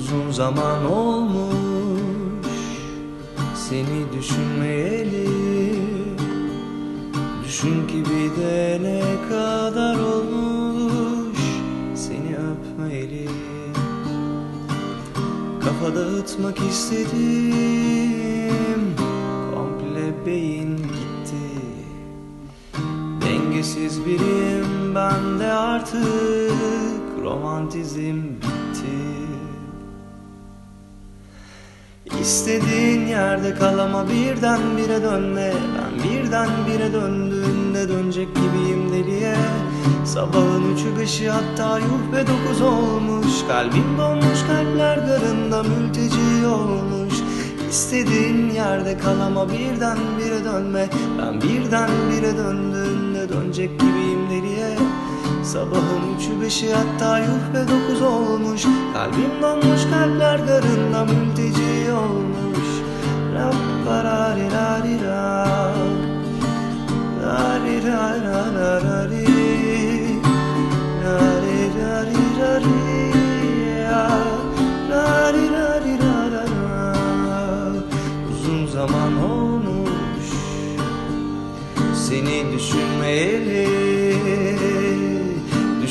Uzun zaman olmuş Seni düşünmeyeli. Düşün ki bir de ne kadar olmuş Seni öpmeyeli. Kafa dağıtmak istedim Komple beyin gitti. Dengesiz birim bende artık Romantizm bitti İstediğin yerde kal ama birden bire dönme Ben birden bire döndüğünde dönecek gibiyim deliye. Sabahın üçü beşi hatta yuh be dokuz olmuş. Kalbim donmuş kalpler garında mülteci olmuş. İstediğin yerde kal ama birden bire dönme. Ben birden bire döndüğünde dönecek deliye Sabahın üçü beşi hatta yuh be dokuz olmuş. Kalbim donmuş kalpler garında mülteci olmuş. Rap parari rari ra Rari ra. Ra ra ra ri. Rari rari rari ya. Rari rari ra ra ra. Uzun zaman olmuş. Seni düşünmeyeli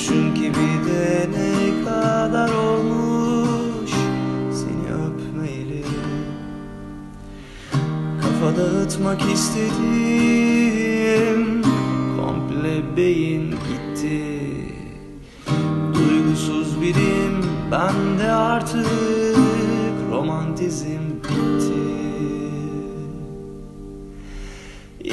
Düşün ki bir de ne kadar olmuş Seni öpmeyeli. Kafa dağıtmak istedim Komple beyin gitti. Duygusuz birim bende artık Romantizm bitti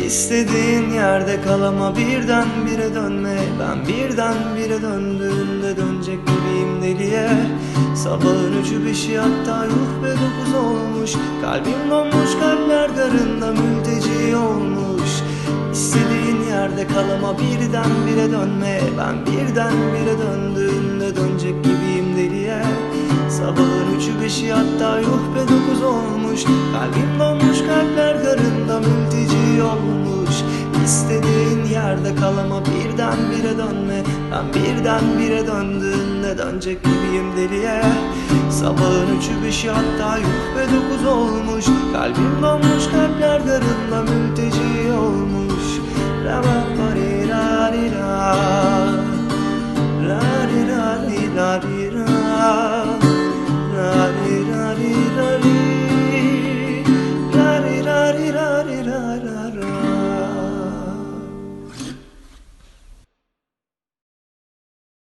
İstediğin yerde kal ama birden bire dönme. Ben birden bire döndüğünde dönecek gibiyim deliye. Sabahın üçü beşi hatta yuh be dokuz olmuş. Kalbim donmuş kalpler garında mülteci olmuş. İstediğin yerde kal ama birden bire dönme. Ben birden bire döndüğünde dönecek gibiyim deliye. Sabahın üçü beşi hatta yuh be dokuz olmuş. Kalbim donmuş kalpler garında İstediğin yerde kal ama birden bire dönme. Ben birden bire döndüğünde dönecek gibiyim deliye. Sabahın üçü beşi hatta yuh be dokuz olmuş. Kalbim donmuş kalpler garında